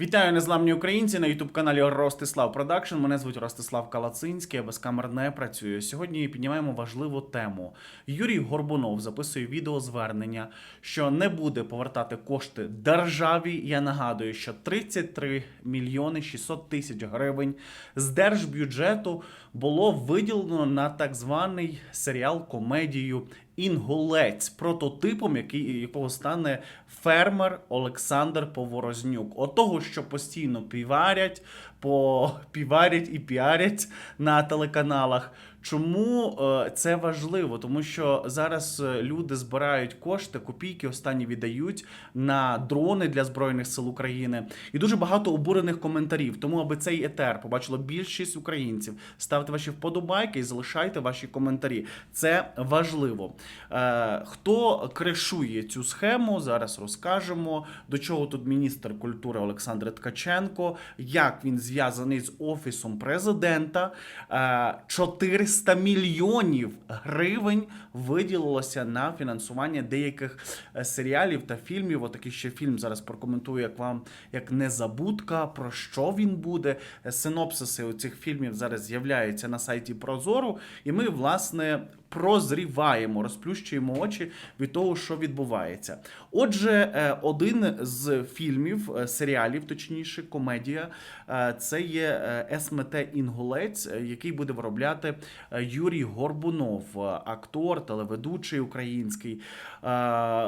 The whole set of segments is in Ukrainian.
Вітаю незламні українці на ютуб каналі Ростислав Продакшн. Мене звуть Ростислав Калацинський, я без не працюю. Сьогодні піднімаємо важливу тему. Юрій Горбунов записує відеозвернення, що не буде повертати кошти державі. Я нагадую, що 33 мільйони 600 тисяч гривень з держбюджету було виділено на так званий серіал комедію Інгулець, прототипом, який, якого стане фермер Олександр Поворознюк. Отого, що постійно піварять, по піварять і піарять на телеканалах. Чому е, це важливо? Тому що зараз е, люди збирають кошти, копійки останні віддають на дрони для збройних сил України, і дуже багато обурених коментарів. Тому аби цей етер побачило більшість українців. Ставте ваші вподобайки і залишайте ваші коментарі. Це важливо. Е, хто кришує цю схему? Зараз розкажемо до чого тут міністр культури Олександр Ткаченко, як він зв'язаний з офісом президента. 400 300 мільйонів гривень виділилося на фінансування деяких е, серіалів та фільмів. Отакий ще фільм зараз прокоментую, як вам як незабудка, про що він буде. Е, синопсиси у цих фільмів зараз з'являються на сайті Прозору, і ми власне прозріваємо, розплющуємо очі від того, що відбувається. Отже, е, один з фільмів, е, серіалів, точніше, комедія, е, це є СМТ Інгулець, який буде виробляти Юрій Горбунов, актор, телеведучий український.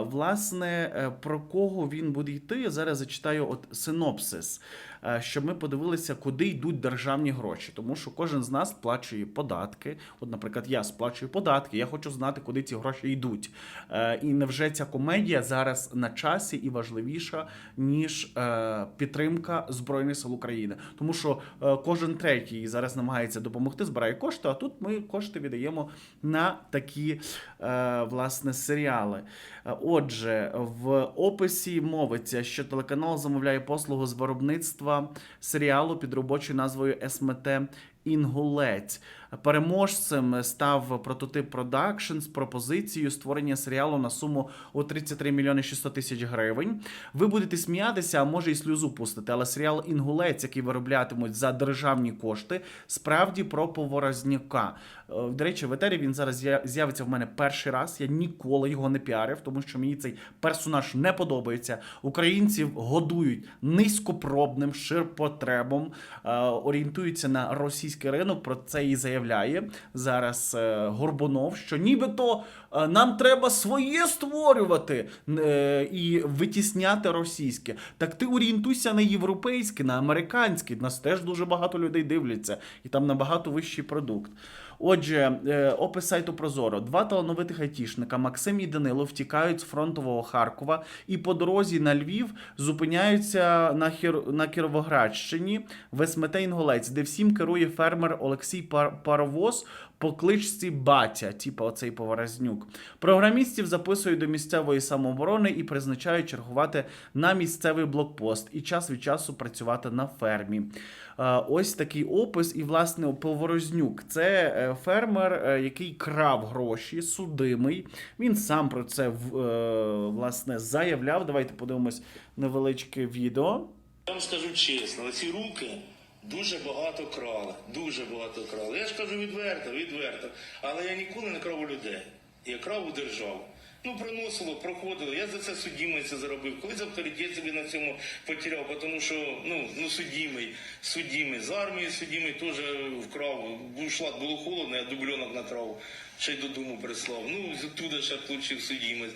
Власне, про кого він буде йти, я зараз зачитаю от синопсис. Е, Щоб ми подивилися, куди йдуть державні гроші, тому що кожен з нас сплачує податки. От, наприклад, я сплачую податки. Я хочу знати, куди ці гроші йдуть. Е, І невже ця комедія зараз на часі і важливіша, ніж е, підтримка Збройних сил України? Тому що кожен третій зараз намагається допомогти, збирає кошти. А тут ми кошти віддаємо на такі власне серіали. Отже, в описі мовиться, що телеканал замовляє послугу з виробництва серіалу під робочою назвою СМТ Інгулець. Переможцем став прототип Продакшн з пропозицією створення серіалу на суму у 33 мільйони 600 тисяч гривень. Ви будете сміятися, а може і сльозу пустити, але серіал Інгулець, який вироблятимуть за державні кошти, справді про Поворознюка. Е, До речі, в етері він зараз з'явиться в мене перший раз. Я ніколи його не піарив, тому що мені цей персонаж не подобається. Українців годують низькопробним ширпотребом, е, орієнтуються на російський ринок. Про це і заявляє зараз е, Горбунов, що нібито е, нам треба своє створювати е, і витісняти російське. Так ти орієнтуйся на європейське, на американське. Нас теж дуже багато людей дивляться, і там набагато вищий продукт. Отже, е, опис сайту Прозоро. Два талановитих айтішника Максим і Данило втікають з фронтового Харкова і по дорозі на Львів зупиняються на, Хір... на Кіровоградщині в СМТ Інголець, де всім керує фермер Олексій Пар... Паровоз по кличці Батя, типу оцей Поворознюк. Програмістів записують до місцевої самооборони і призначають чергувати на місцевий блокпост і час від часу працювати на фермі. Е, Ось такий опис, і власне Поворознюк це е, фермер, е, який крав гроші, судимий. Він сам про це власне заявляв. Давайте подивимось невеличке відео. Я вам скажу чесно, ці руки дуже багато крали. Дуже багато крали. Я ж кажу відверто, відверто. Але я ніколи не крав у людей. Я крав у державу. Ну, приносило, проходило. Я за це судімий це заробив. Колись авторитет собі на цьому потеряв, тому що ну, ну судімий, судімий. З армії судімий теж вкрав. Був шлак, було холодно, я дубльонок накрав, ще й додому прислав. Ну, оттуда ще отримав судімий.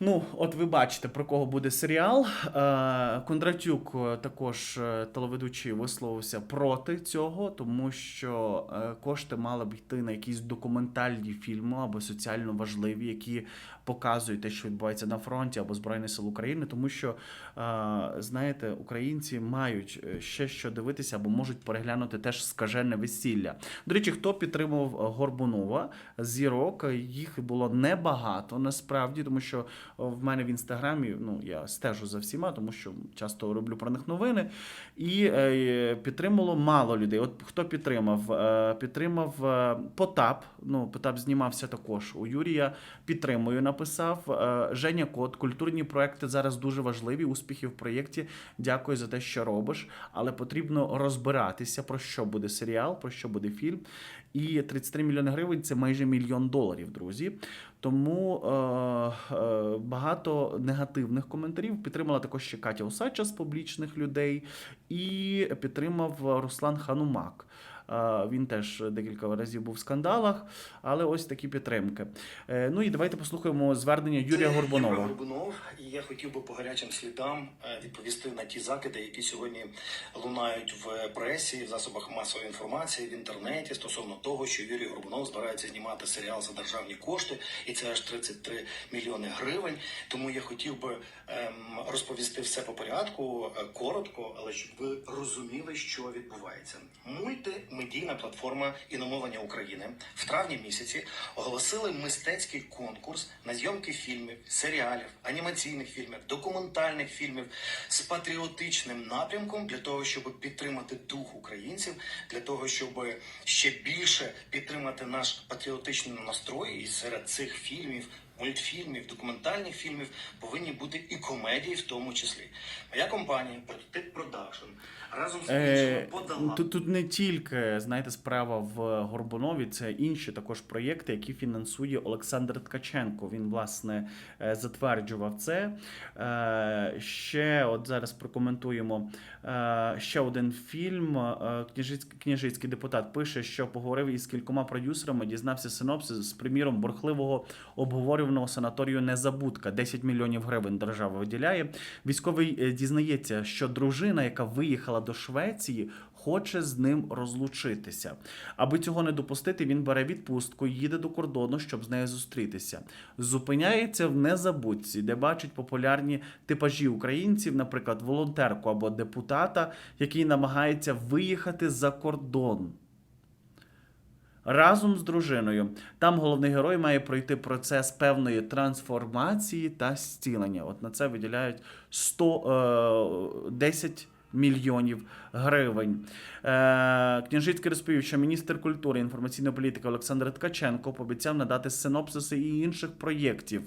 Ну, от ви бачите, про кого буде серіал. Е, Кондратюк е, також е, телеведучий висловився проти цього, тому що кошти мали б йти на якісь документальні фільми або соціально важливі, які показують те, що відбувається на фронті або Збройних сил України, тому що знаєте, українці мають ще що дивитися або можуть переглянути теж скажене весілля. До речі, хто підтримав е, Горбунова зірок? Їх було небагато насправді, тому що в мене в інстаграмі. Ну я стежу за всіма, тому що часто роблю про них новини. І е, підтримало мало людей. От хто підтримав? Е, підтримав е, Потап. Ну, Потап знімався також у Юрія. Підтримую, написав. Женя Кот, культурні проекти зараз дуже важливі. Успіхи в проєкті. Дякую за те, що робиш. Але потрібно розбиратися, про що буде серіал, про що буде фільм. І 33 мільйони гривень це майже мільйон доларів, друзі. Тому е, е, багато негативних коментарів. Підтримала також ще Катя Усача з публічних людей, і підтримав Руслан Ханумак. Він теж декілька разів був в скандалах, але ось такі підтримки. Е, Ну і давайте послухаємо звернення Юрія Горбунова. Юрій Горбунов, і я хотів би по гарячим слідам е, відповісти на ті закиди, які сьогодні лунають в пресі, в засобах масової інформації, в інтернеті стосовно того, що Юрій Горбунов збирається знімати серіал за державні кошти, і це аж 33 мільйони гривень. Тому я хотів би ем, розповісти все по порядку, е, коротко, але щоб ви розуміли, що відбувається. Мультимедійна платформа іномовлення України в травні місяці оголосили мистецький конкурс на зйомки фільмів, серіалів, анімаційних фільмів, документальних фільмів з патріотичним напрямком для того, щоб підтримати дух українців, для того, щоб ще більше підтримати наш патріотичний настрой. І серед цих фільмів, мультфільмів, документальних фільмів повинні бути і комедії, в тому числі. Моя компанія Прототип Продакшн разом з Е, подала. тут, тут не тільки знаєте справа в Горбунові, це інші також проєкти, які фінансує Олександр Ткаченко. Він власне е, затверджував це. Е, Ще от зараз прокоментуємо е, ще один фільм. Е, Княжицький, княжицький депутат пише, що поговорив із кількома продюсерами, дізнався синопсис з приміром бурхливого обговорюваного санаторію Незабудка. 10 мільйонів гривень держава виділяє. Військовий е, дізнається, що дружина, яка виїхала до Швеції, хоче з ним розлучитися. Аби цього не допустити, він бере відпустку, їде до кордону, щоб з нею зустрітися. Зупиняється в незабудці, де бачить популярні типажі українців, наприклад, волонтерку або депутата, який намагається виїхати за кордон. Разом з дружиною. Там головний герой має пройти процес певної трансформації та зцілення. От на це виділяють 100, е, 10 мільйонів гривень. Е, Княжицький розповів, що міністр культури і інформаційної політики Олександр Ткаченко пообіцяв надати синопсиси і інших проєктів.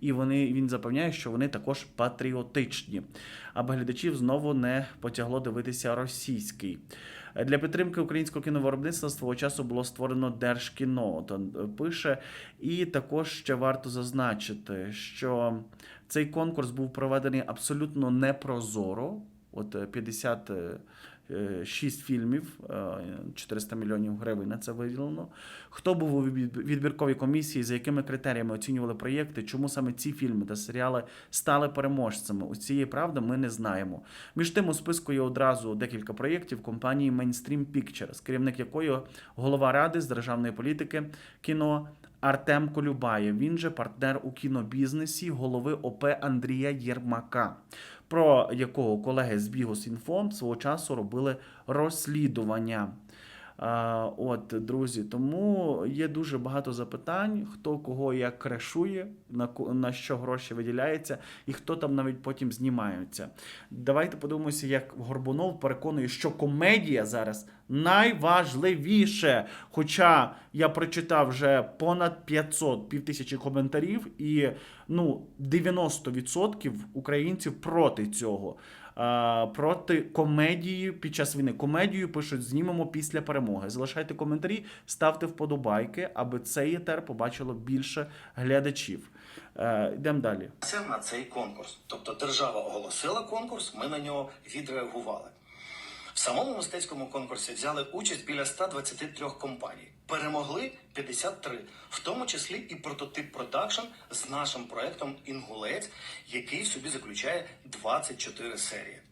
І вони, він запевняє, що вони також патріотичні, аби глядачів знову не потягло дивитися російський. Для підтримки українського кіновиробництва свого часу було створено Держкіно. То е, пише, і також ще варто зазначити, що цей конкурс був проведений абсолютно непрозоро. От е, 50 Е, шість фільмів, е, 400 мільйонів гривень на це виділено. Хто був у відбірковій комісії, за якими критеріями оцінювали проєкти, чому саме ці фільми та серіали стали переможцями? У цієї правди ми не знаємо. Між тим у списку є одразу декілька проєктів компанії Mainstream Pictures, керівник якої голова ради з державної політики кіно. Артем Колюбаєв, він же партнер у кінобізнесі голови ОП Андрія Єрмака про якого колеги з Бігос.Інфо свого часу робили розслідування. А, От, друзі, тому є дуже багато запитань, хто кого як крашує, на, на що гроші виділяється, і хто там навіть потім знімається. Давайте подивимося, як Горбунов переконує, що комедія зараз найважливіше. Хоча я прочитав вже понад 500 півтисячі коментарів, і ну 90% українців проти цього. Проти комедії під час війни. Комедію пишуть знімемо після перемоги. Залишайте коментарі, ставте вподобайки, аби цей етер побачило більше глядачів. Е, йдемо далі. На цей конкурс. Тобто держава оголосила конкурс, ми на нього відреагували. В самому мистецькому конкурсі взяли участь біля 123 компаній. Перемогли 53, в тому числі і прототип продакшн з нашим проектом Інгулець, який в собі заключає 24 серії.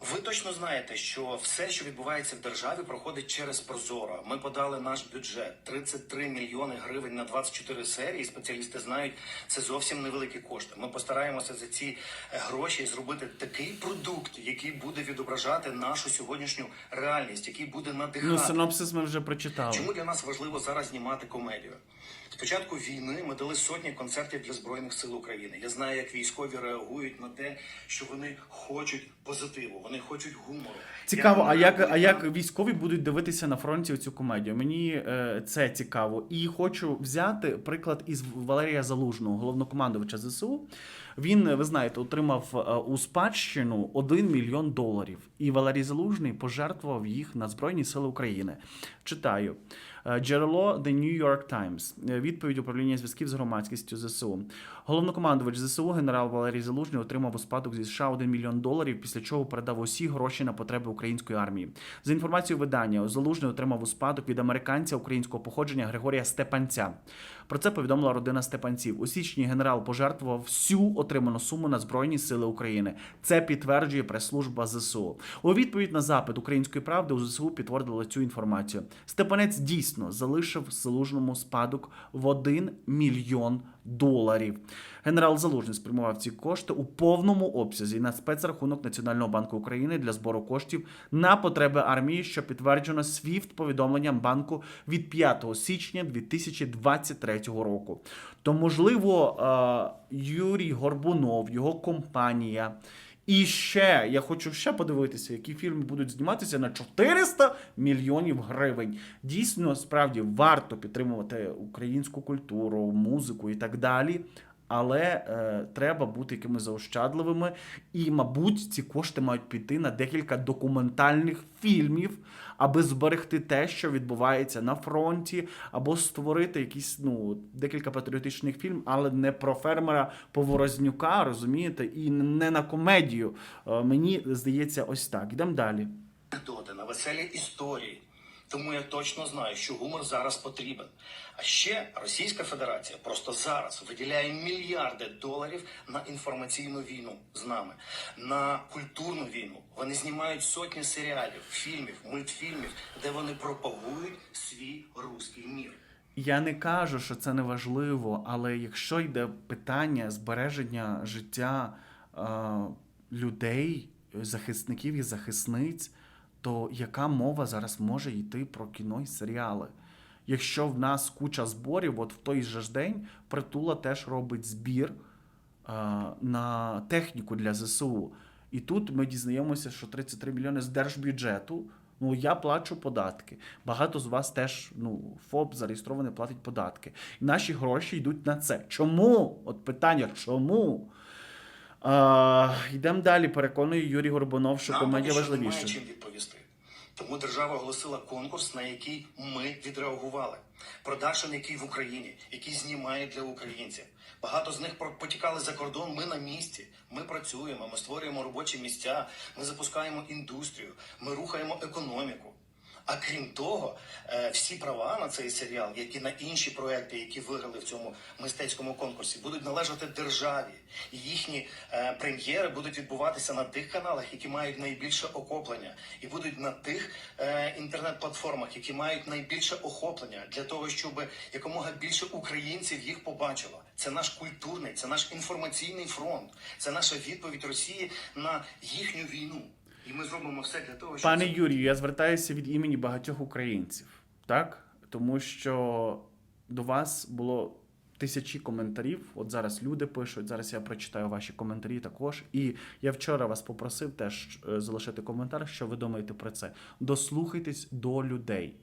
Ви точно знаєте, що все, що відбувається в державі, проходить через Прозоро. Ми подали наш бюджет 33 мільйони гривень на 24 серії. Спеціалісти знають, це зовсім невеликі кошти. Ми постараємося за ці е, гроші зробити такий продукт, який буде відображати нашу сьогоднішню реальність, який буде надихати. Ну, синопсис ми вже прочитали. Чому для нас важливо зараз знімати комедію? З початку війни ми дали сотні концертів для збройних сил України. Я знаю, як військові реагують на те, що вони хочуть позитиву, вони хочуть гумору. Цікаво, а як, а як військові будуть дивитися на фронті цю комедію? Мені е, це цікаво. І хочу взяти приклад із Валерія Залужного, головнокомандувача ЗСУ. Він, ви знаєте, отримав е, у спадщину 1 мільйон доларів. І Валерій Залужний пожертвував їх на Збройні Сили України. Читаю. Е, Джерело The New York Times. Е, Відповідь управління зв'язків з громадськістю ЗСУ. Головнокомандувач ЗСУ генерал Валерій Залужний отримав у спадок зі США 1 мільйон доларів, після чого передав усі гроші на потреби української армії. За інформацією видання, Залужний отримав у спадок від американця українського походження Григорія Степанця. Про це повідомила родина Степанців. У січні генерал пожертвував всю отриману суму на Збройні Сили України. Це підтверджує прес-служба ЗСУ. У відповідь на запит української правди у ЗСУ підтвердили цю інформацію. Степанець дійсно залишив Залужному спадок в 1 мільйон доларів. Генерал Залужний спрямував ці кошти у повному обсязі на спецрахунок Національного банку України для збору коштів на потреби армії, що підтверджено свіфт повідомленням банку від 5 січня 2023 року. То можливо, е, Юрій Горбунов, його компанія. І ще я хочу ще подивитися, які фільми будуть зніматися на 400 мільйонів гривень. Дійсно, справді варто підтримувати українську культуру, музику і так далі. Але е, треба бути якимись заощадливими, і, мабуть, ці кошти мають піти на декілька документальних фільмів, аби зберегти те, що відбувається на фронті, або створити якісь ну декілька патріотичних фільмів, але не про фермера Поворознюка, розумієте, і не на комедію. Е, мені здається, ось так. Йдемо далі. анекдоти, на веселі історії. Тому я точно знаю, що гумор зараз потрібен. А ще Російська Федерація просто зараз виділяє мільярди доларів на інформаційну війну з нами, на культурну війну. Вони знімають сотні серіалів, фільмів, мультфільмів, де вони пропагують свій руський мір. Я не кажу, що це не важливо, але якщо йде питання збереження життя е, людей, захисників і захисниць, то яка мова зараз може йти про кіно і серіали? Якщо в нас куча зборів, от в той же ж день притула теж робить збір е, на техніку для ЗСУ. І тут ми дізнаємося, що 33 мільйони з держбюджету. Ну, я плачу податки. Багато з вас теж ну, ФОП зареєстрований платить податки. І наші гроші йдуть на це. Чому? От питання, чому? А, йдемо далі. Переконує Юрій Горбунов, що комедія важливіше. чим відповісти. Тому держава оголосила конкурс, на який ми відреагували. Продакшн, який в Україні, який знімає для українців. Багато з них потікали за кордон. Ми на місці. Ми працюємо, ми створюємо робочі місця, ми запускаємо індустрію, ми рухаємо економіку. А крім того, е, всі права на цей серіал, як і на інші проекти, які виграли в цьому мистецькому конкурсі, будуть належати державі. І їхні е, прем'єри будуть відбуватися на тих каналах, які мають найбільше охоплення, і будуть на тих е, інтернет-платформах, які мають найбільше охоплення, для того, щоб якомога більше українців їх побачило. Це наш культурний, це наш інформаційний фронт, це наша відповідь Росії на їхню війну. І ми зробимо все для того, щоб Пане Юрію, я звертаюся від імені багатьох українців, так? Тому що до вас було тисячі коментарів. От зараз люди пишуть, зараз я прочитаю ваші коментарі також. І я вчора вас попросив теж е, залишити коментар, що ви думаєте про це. Дослухайтесь до людей.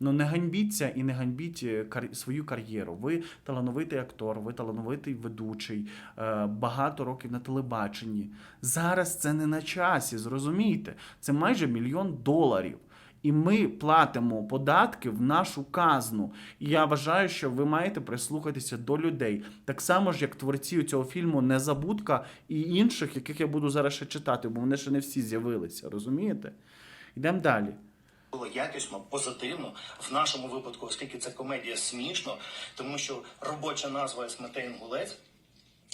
Ну не ганьбіться і не ганьбіть е, свою кар'єру. Ви талановитий актор, ви талановитий ведучий, е, багато років на телебаченні. Зараз це не на часі, зрозумійте. Це майже мільйон доларів. І ми платимо податки в нашу казну. І я вважаю, що ви маєте прислухатися до людей. Так само ж, як творці цього фільму Незабудка і інших, яких я буду зараз ще читати, бо вони ще не всі з'явилися. Розумієте? Йдемо далі. Було якісно, позитивно в нашому випадку, оскільки це комедія смішно, тому що робоча назва Есметей Інгулець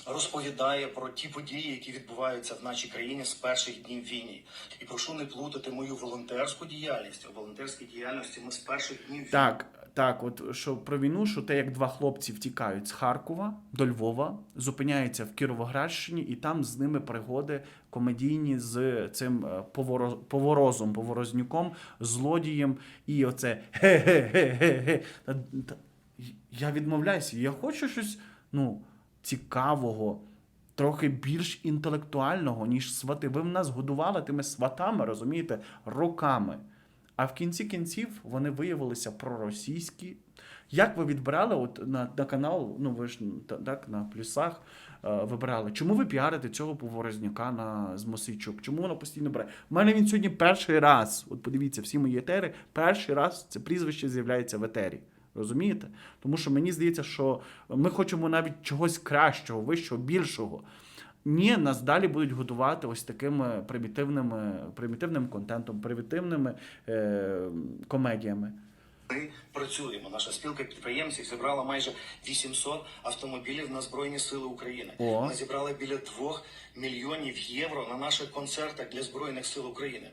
розповідає про ті події, які відбуваються в нашій країні з перших днів війни. І прошу не плутати мою волонтерську діяльність. У волонтерській діяльності ми з перших днів війни. Так, так, от що про війну, що те, як два хлопці втікають з Харкова до Львова, зупиняються в Кіровоградщині, і там з ними пригоди комедійні з цим е, поворозом, поворознюком, злодієм, і оце та- я відмовляюся. Я хочу щось ну, цікавого, трохи більш інтелектуального, ніж свати. Ви в нас годували тими сватами, розумієте, роками. А в кінці кінців вони виявилися проросійські. Як ви відбирали от на, на канал, ну ви ж так на плюсах вибирали? Чому ви піарите цього Поворозняка на з Мосійчук? Чому воно постійно бере? У мене він сьогодні перший раз. От подивіться, всі мої етери, перший раз це прізвище з'являється в етері. Розумієте? Тому що мені здається, що ми хочемо навіть чогось кращого, вищого, більшого. Ні, нас далі будуть готувати ось такими примітивними, примітивним контентом, примітивними е, комедіями. Ми працюємо. Наша спілка підприємців зібрала майже 800 автомобілів на Збройні Сили України. О. Ми зібрали біля 2 мільйонів євро на наших концертах для Збройних сил України.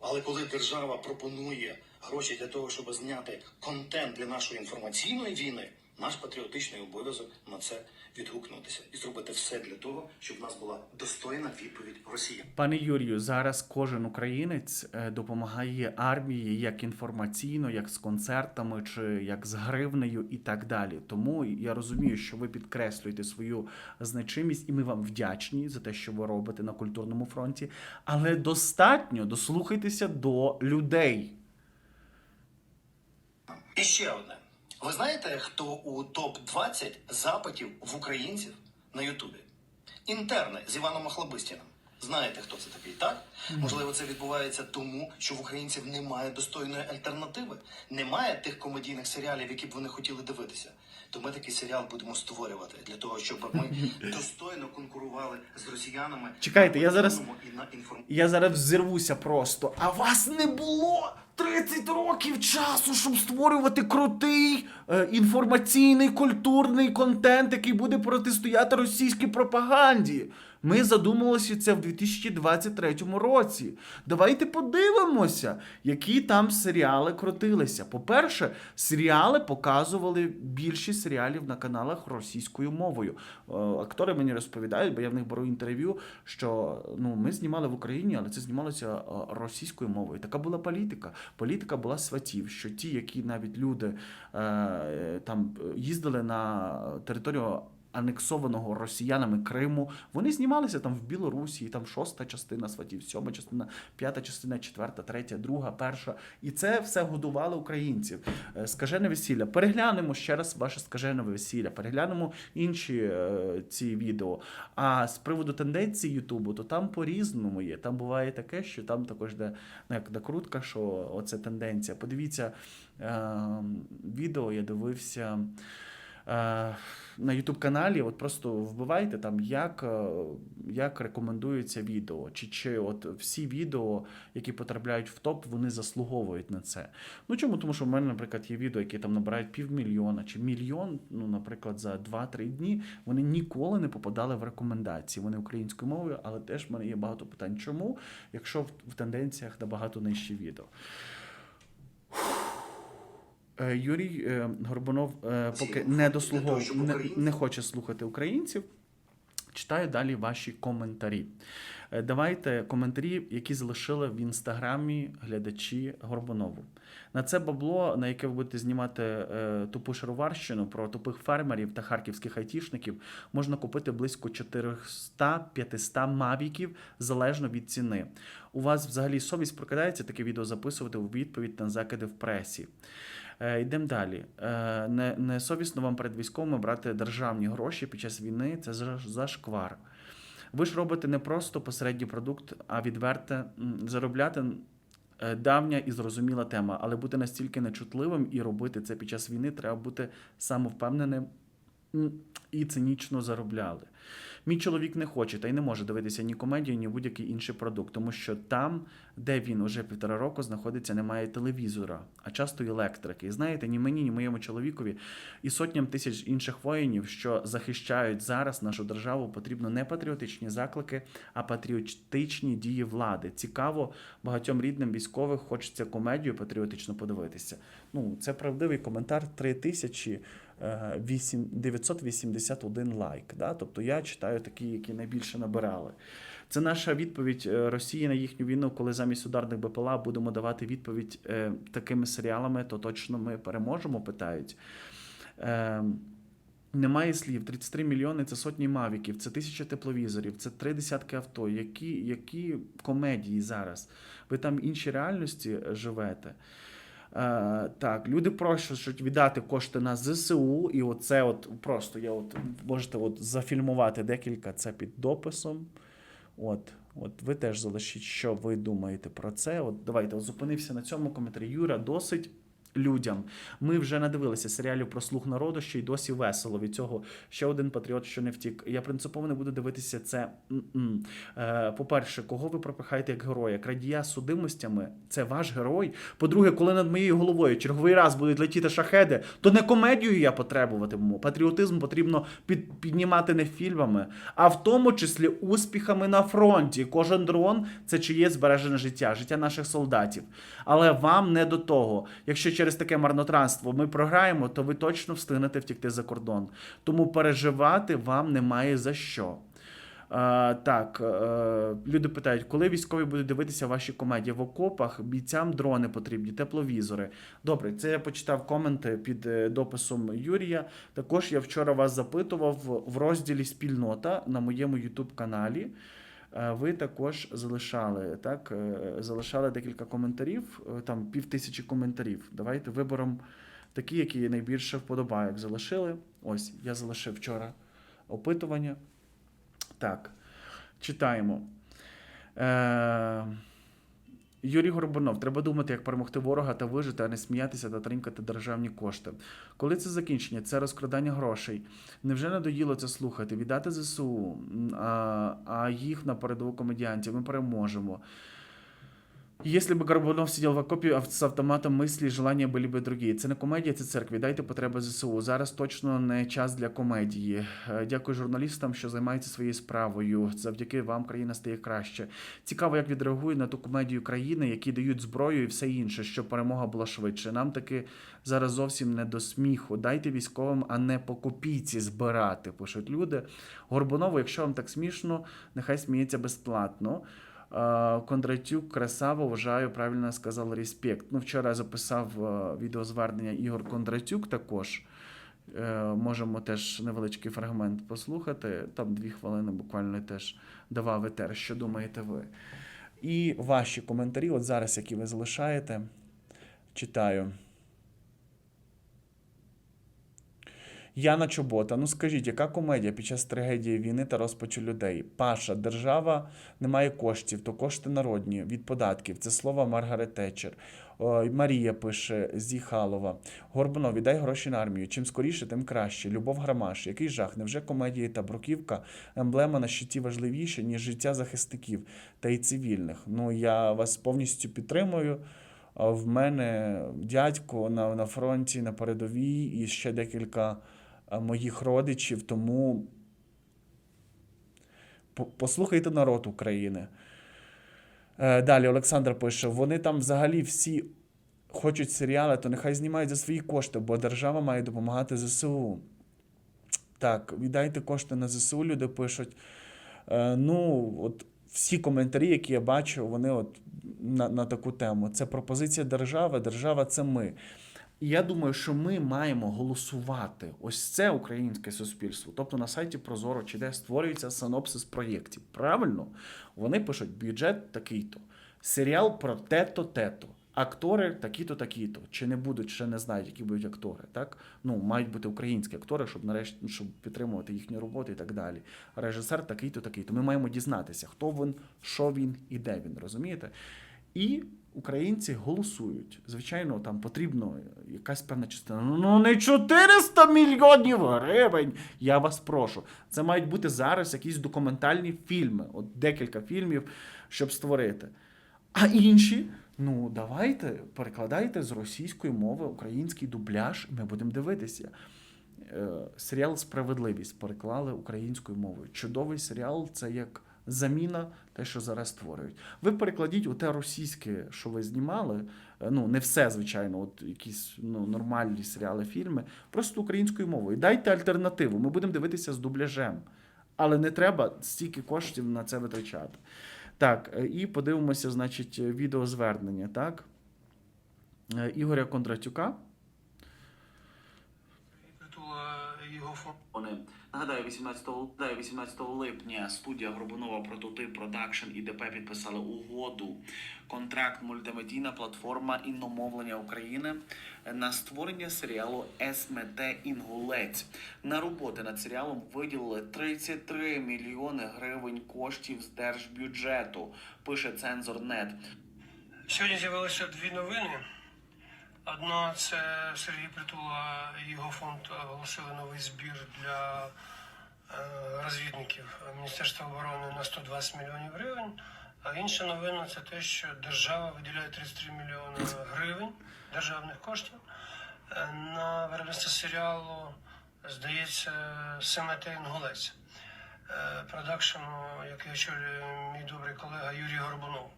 Але коли держава пропонує гроші для того, щоб зняти контент для нашої інформаційної війни, наш патріотичний обов'язок на це відгукнутися і зробити все для того, щоб в нас була достойна відповідь Росії. Пане Юрію, зараз кожен українець е, допомагає армії як інформаційно, як з концертами, чи як з гривнею і так далі. Тому я розумію, що ви підкреслюєте свою значимість, і ми вам вдячні за те, що ви робите на культурному фронті. Але достатньо дослухайтеся до людей. І ще одне. Ви знаєте, хто у топ-20 запитів в українців на Ютубі? Інтерни з Іваном Охлобистіним. Знаєте, хто це такий, так? Можливо, це відбувається тому, що в українців немає достойної альтернативи, немає тих комедійних серіалів, які б вони хотіли дивитися. То ми такий серіал будемо створювати для того, щоб ми достойно конкурували з росіянами. Чекайте, я зараз- і на Я зараз взірвуся просто. А вас не було 30 років часу, щоб створювати крутий е, інформаційний культурний контент, який буде протистояти російській пропаганді. Ми задумалися це в 2023 році. Давайте подивимося, які там серіали крутилися. По-перше, серіали показували більшість серіалів на каналах російською мовою. Е, Актори мені розповідають, бо я в них беру інтерв'ю, що ну, ми знімали в Україні, але це знімалося е, російською мовою. Така була політика. Політика була сватів, що ті, які навіть люди е, там їздили на територію. Анексованого росіянами Криму, вони знімалися там в Білорусі, там шоста частина сватів, сьома частина, п'ята частина, четверта, третя, друга, перша. І це все годувало українців. Е, Скажене весілля. Переглянемо ще раз ваше скажене весілля, переглянемо інші е, ці відео. А з приводу тенденцій Ютубу, то там по-різному є. Там буває таке, що там також де ну, як накрутка, що оце тенденція. Подивіться е, відео, я дивився. Е, На YouTube каналі, от просто вбивайте там, як, е, як рекомендується відео, чи, чи от всі відео, які потрапляють в топ, вони заслуговують на це. Ну чому? Тому що в мене, наприклад, є відео, які там набирають півмільйона чи мільйон, ну, наприклад, за 2-3 дні, вони ніколи не попадали в рекомендації. Вони українською мовою, але теж в мене є багато питань. Чому, якщо в тенденціях набагато нижчі відео? Е, Юрій е, Горбунов е, поки не Для дослуговує, не, не хоче слухати українців. Читаю далі ваші коментарі. Давайте коментарі, які залишили в інстаграмі глядачі Горбунову. На це бабло, на яке ви будете знімати е, тупу шароварщину про тупих фермерів та харківських айтішників, можна купити близько 400-500 мавіків залежно від ціни. У вас взагалі совість прокидається таке відео записувати у відповідь на закиди в пресі. Е, Йдемо далі. Е, Не, не совісно вам перед військовими брати державні гроші під час війни. Це за- зашквар. Ви ж робите не просто посередній продукт, а відверте заробляти. е, Давня і зрозуміла тема, але бути настільки нечутливим і робити це під час війни треба бути самовпевненим і цинічно заробляли. Мій чоловік не хоче та й не може дивитися ні комедію, ні будь-який інший продукт, тому що там, де він уже півтора року знаходиться, немає телевізора, а часто електрики. І знаєте, ні мені, ні моєму чоловікові і сотням тисяч інших воїнів, що захищають зараз нашу державу, потрібно не патріотичні заклики, а патріотичні дії влади. Цікаво, багатьом рідним військових хочеться комедію патріотично подивитися. Ну, це правдивий коментар. Три тисячі 981 лайк. Да? Тобто я читаю такі, які найбільше набирали. Це наша відповідь е, Росії на їхню війну, коли замість ударних БПЛА будемо давати відповідь е, такими серіалами, то точно ми переможемо, питають. Е, немає слів. 33 мільйони це сотні мавіків, це тисяча тепловізорів, це три десятки авто. Які, які комедії зараз? Ви там в іншій реальності живете. Е, так, люди просять віддати кошти на ЗСУ, і оце от просто я от можете от зафільмувати декілька це під дописом. От, от ви теж залишіть, що ви думаєте про це. От давайте от зупинився на цьому коментарі. Юра, досить людям. Ми вже надивилися серіалів про слух народу, що й досі весело. Від цього ще один патріот, що не втік. Я принципово не буду дивитися це. Е, По-перше, кого ви пропихаєте як героя? Крадія з судимостями це ваш герой. По-друге, коли над моєю головою черговий раз будуть летіти шахеди, то не комедію я потребуватиму. Патріотизм потрібно під, піднімати не фільмами, а в тому числі успіхами на фронті. Кожен дрон це чиє збережене життя, життя наших солдатів. Але вам не до того. Якщо через таке марнотранство ми програємо, то ви точно встигнете втікти за кордон. Тому переживати вам немає за що. Е, так, е, люди питають, коли військові будуть дивитися ваші комедії в окопах, бійцям дрони потрібні, тепловізори. Добре, це я почитав коменти під е, дописом Юрія. Також я вчора вас запитував в розділі Спільнота на моєму YouTube каналі. Е, Ви також залишали так, е, залишали декілька коментарів, е, там пів тисячі коментарів. Давайте вибором такі, які найбільше вподобають. Залишили. Ось я залишив вчора опитування. Так, читаємо. Е, Юрій Горбунов, треба думати, як перемогти ворога та вижити, а не сміятися та тринькати державні кошти. Коли це закінчення? Це розкрадання грошей. Невже надоїло це слухати? Віддати ЗСУ, а, а їх на передову комедіантів. Ми переможемо. Если бы Горбунов сидел в окопі з автоматом мислі, желання були б другі. Це не комедія, це церкві. Дайте потреби ЗСУ. Зараз точно не час для комедії. Е, Дякую журналістам, що займаються своєю справою. Завдяки вам країна стає краще. Цікаво, як відреагують на ту комедію країни, які дають зброю і все інше, щоб перемога була швидше. Нам таки зараз зовсім не до сміху. Дайте військовим, а не по копійці збирати. Пишуть люди. Горбунову, якщо вам так смішно, нехай сміється безплатно. Кондратюк красава, вважаю, правильно сказав респект. Ну, вчора записав е, відеозвернення Ігор Кондратюк також. Е, Можемо теж невеличкий фрагмент послухати. Там дві хвилини буквально теж давав етер. Що думаєте ви? І ваші коментарі, от зараз, які ви залишаєте, читаю. Яна Чобота, ну скажіть, яка комедія під час трагедії війни та розпачу людей? Паша, держава не має коштів, то кошти народні від податків. Це слова Маргарет Тетчер. Марія пише Зіхалова. Горбунов, віддай гроші на армію. Чим скоріше, тим краще. Любов Грамаш. Який жах? Невже комедії та бруківка емблема на щиті важливіше, ніж життя захисників та й цивільних? Ну я вас повністю підтримую. В мене дядько на, на фронті, на передовій, і ще декілька моїх родичів. Тому послухайте народ України. Е, Далі Олександр пише: вони там взагалі всі хочуть серіали, то нехай знімають за свої кошти, бо держава має допомагати ЗСУ. Так, віддайте кошти на ЗСУ, люди пишуть. Е, ну, от всі коментарі, які я бачу, вони от на, на таку тему. Це пропозиція держави, держава це ми. І я думаю, що ми маємо голосувати. Ось це українське суспільство. Тобто на сайті Прозоро чи де створюється синопсис проєктів. Правильно? Вони пишуть бюджет такий-то, серіал про те-то, те-то. Актори такі-то, такі-то. Чи не будуть, ще не знають, які будуть актори. Так? Ну, мають бути українські актори, щоб нарешті щоб підтримувати їхню роботу і так далі. Режисер такий-то, такий-то. Ми маємо дізнатися, хто він, що він і де він. Розумієте? І українці голосують. Звичайно, там потрібно якась певна частина. Ну не 400 мільйонів гривень. Я вас прошу. Це мають бути зараз якісь документальні фільми, от декілька фільмів, щоб створити. А інші, ну давайте перекладайте з російської мови український дубляж, ми будемо дивитися. Е, серіал Справедливість переклали українською мовою. Чудовий серіал це як заміна те, що зараз створюють. Ви перекладіть у те російське, що ви знімали. е, Ну, не все, звичайно, от якісь ну, нормальні серіали, фільми, просто українською мовою. Дайте альтернативу. Ми будемо дивитися з дубляжем. Але не треба стільки коштів на це витрачати. Так, е, і подивимося, значить, відеозвернення, так? Е, Ігоря Кондратюка. Вони нагадаю, 18, нагадаю, 18 липня студія Горбунова Прототип Продакшн і ДП підписали угоду. Контракт мультимедійна платформа інномовлення України на створення серіалу СМТ Інгулець. На роботи над серіалом виділили 33 мільйони гривень коштів з держбюджету. Пише цензор.нет. Сьогодні з'явилися дві новини. Одна це Сергій Притула і його фонд оголосили новий збір для е, розвідників Міністерства оборони на 120 мільйонів гривень. А інша новина це те, що держава виділяє 33 мільйони гривень державних коштів е, на виробництво серіалу, здається, Семете Інгулець. е, продакшену, який очолює мій добрий колега Юрій Горбунов.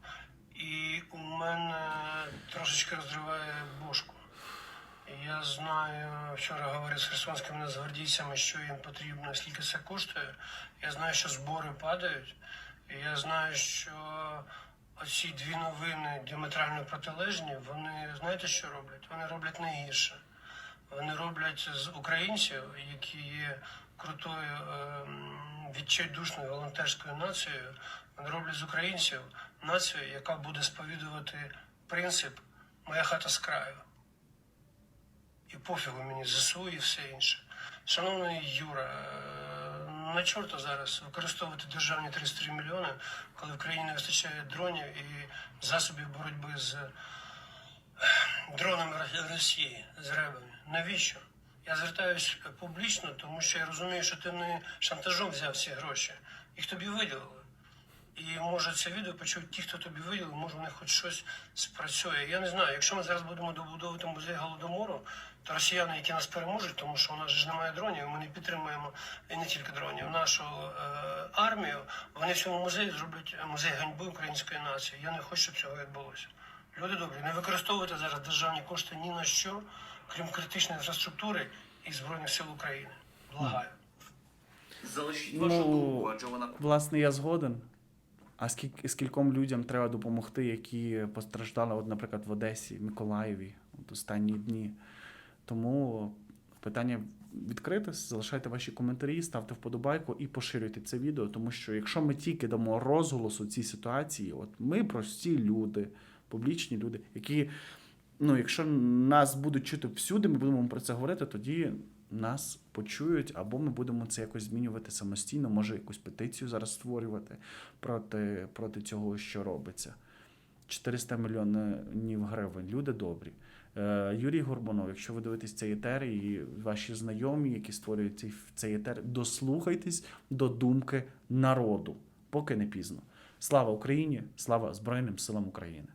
І у мене трошечки розриває бошку. Я знаю, вчора говорив з херсонськими нацгвардійцями, що їм потрібно, скільки це коштує. Я знаю, що збори падають. Я знаю, що оці дві новини діаметрально протилежні, вони знаєте, що роблять? Вони роблять найгірше. Вони роблять з українців, які є крутою ем, відчайдушною волонтерською нацією. Вони роблять з українців націю, яка буде сповідувати принцип Моя хата з краю. І пофігу мені ЗСУ і все інше. Шановний Юра, е, на чорта зараз використовувати державні 33 мільйони, коли в країні не вистачає дронів і засобів боротьби з дронами Росії з ребами. Навіщо? Я звертаюсь публічно, тому що я розумію, що ти не шантажом взяв ці гроші. Їх тобі виділили. І може це відео почують ті, хто тобі виділив, може в них хоч щось спрацює. Я не знаю, якщо ми зараз будемо добудовувати музей голодомору, то росіяни, які нас переможуть, тому що у нас ж немає дронів, ми не підтримуємо і не тільки дронів, нашу е, армію, вони в цьому музеї зроблять музей ганьби української нації. Я не хочу, щоб цього відбулося. Люди добрі, не використовуйте зараз державні кошти ні на що, крім критичної інфраструктури і Збройних сил України. Благаю. Залишіть вашу ну, думку, адже вона власне я згоден. А скільки скільком людям треба допомогти, які постраждали, от, наприклад, в Одесі, Миколаєві от останні дні. Тому питання відкрите. Залишайте ваші коментарі, ставте вподобайку і поширюйте це відео, тому що якщо ми тільки дамо розголос у цій ситуації, от ми прості люди, публічні люди, які, ну, якщо нас будуть чути всюди, ми будемо про це говорити, тоді нас почують, або ми будемо це якось змінювати самостійно, може якусь петицію зараз створювати проти, проти цього, що робиться. 400 мільйонів гривень. Люди добрі. Е, Юрій Горбунов, якщо ви дивитесь цей етер і ваші знайомі, які створюють цей, цей етер, дослухайтесь до думки народу, поки не пізно. Слава Україні! Слава Збройним силам України!